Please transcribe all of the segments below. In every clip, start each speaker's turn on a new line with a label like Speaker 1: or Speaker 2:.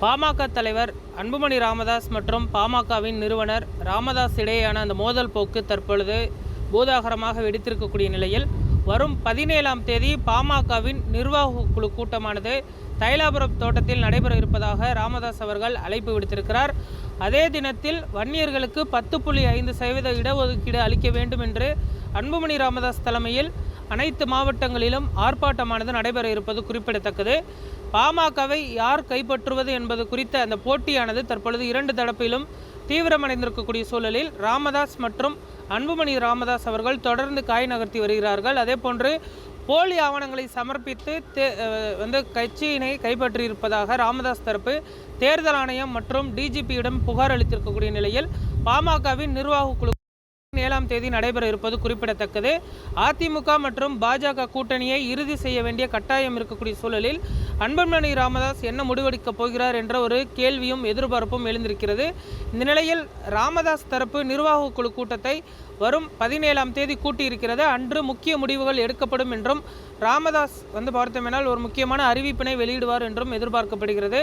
Speaker 1: பாமக தலைவர் அன்புமணி ராமதாஸ் மற்றும் பாமகவின் நிறுவனர் ராமதாஸ் இடையேயான அந்த மோதல் போக்கு தற்பொழுது பூதாகரமாக வெடித்திருக்கக்கூடிய நிலையில் வரும் பதினேழாம் தேதி பாமகவின் நிர்வாக குழு கூட்டமானது தைலாபுரம் தோட்டத்தில் நடைபெற இருப்பதாக ராமதாஸ் அவர்கள் அழைப்பு விடுத்திருக்கிறார் அதே தினத்தில் வன்னியர்களுக்கு பத்து புள்ளி ஐந்து சதவீத இடஒதுக்கீடு அளிக்க வேண்டும் என்று அன்புமணி ராமதாஸ் தலைமையில் அனைத்து மாவட்டங்களிலும் ஆர்ப்பாட்டமானது நடைபெற இருப்பது குறிப்பிடத்தக்கது பாமகவை யார் கைப்பற்றுவது என்பது குறித்த அந்த போட்டியானது தற்பொழுது இரண்டு தரப்பிலும் தீவிரமடைந்திருக்கக்கூடிய சூழலில் ராமதாஸ் மற்றும் அன்புமணி ராமதாஸ் அவர்கள் தொடர்ந்து காய் நகர்த்தி வருகிறார்கள் அதே போன்று போலி ஆவணங்களை சமர்ப்பித்து தே வந்து கட்சியினை கைப்பற்றியிருப்பதாக ராமதாஸ் தரப்பு தேர்தல் ஆணையம் மற்றும் டிஜிபியிடம் புகார் அளித்திருக்கக்கூடிய நிலையில் பாமகவின் நிர்வாக குழு ஏழாம் தேதி நடைபெற இருப்பது குறிப்பிடத்தக்கது அதிமுக மற்றும் பாஜக கூட்டணியை இறுதி செய்ய வேண்டிய கட்டாயம் இருக்கக்கூடிய சூழலில் அன்பன்மணி ராமதாஸ் என்ன முடிவெடுக்கப் போகிறார் என்ற ஒரு கேள்வியும் எதிர்பார்ப்பும் எழுந்திருக்கிறது இந்த நிலையில் ராமதாஸ் தரப்பு நிர்வாக குழு கூட்டத்தை வரும் பதினேழாம் தேதி கூட்டியிருக்கிறது அன்று முக்கிய முடிவுகள் எடுக்கப்படும் என்றும் ராமதாஸ் வந்து பார்த்தோமேனால் ஒரு முக்கியமான அறிவிப்பினை வெளியிடுவார் என்றும் எதிர்பார்க்கப்படுகிறது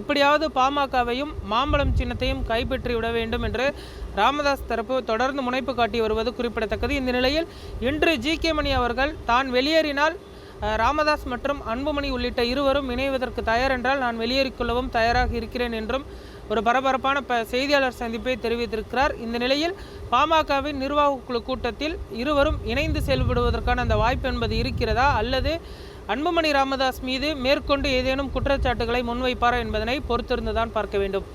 Speaker 1: எப்படியாவது பாமகவையும் மாம்பழம் சின்னத்தையும் கைப்பற்றிவிட வேண்டும் என்று ராமதாஸ் தரப்பு தொடர்ந்து முனைப்பு காட்டி வருவது குறிப்பிடத்தக்கது இந்த நிலையில் இன்று ஜி கே மணி அவர்கள் தான் வெளியேறினால் ராமதாஸ் மற்றும் அன்புமணி உள்ளிட்ட இருவரும் இணைவதற்கு தயார் என்றால் நான் வெளியேறிக்கொள்ளவும் தயாராக இருக்கிறேன் என்றும் ஒரு பரபரப்பான ப செய்தியாளர் சந்திப்பை தெரிவித்திருக்கிறார் இந்த நிலையில் பாமகவின் நிர்வாக குழு கூட்டத்தில் இருவரும் இணைந்து செயல்படுவதற்கான அந்த வாய்ப்பு என்பது இருக்கிறதா அல்லது அன்புமணி ராமதாஸ் மீது மேற்கொண்டு ஏதேனும் குற்றச்சாட்டுகளை முன்வைப்பாரா என்பதனை பொறுத்திருந்துதான் பார்க்க வேண்டும்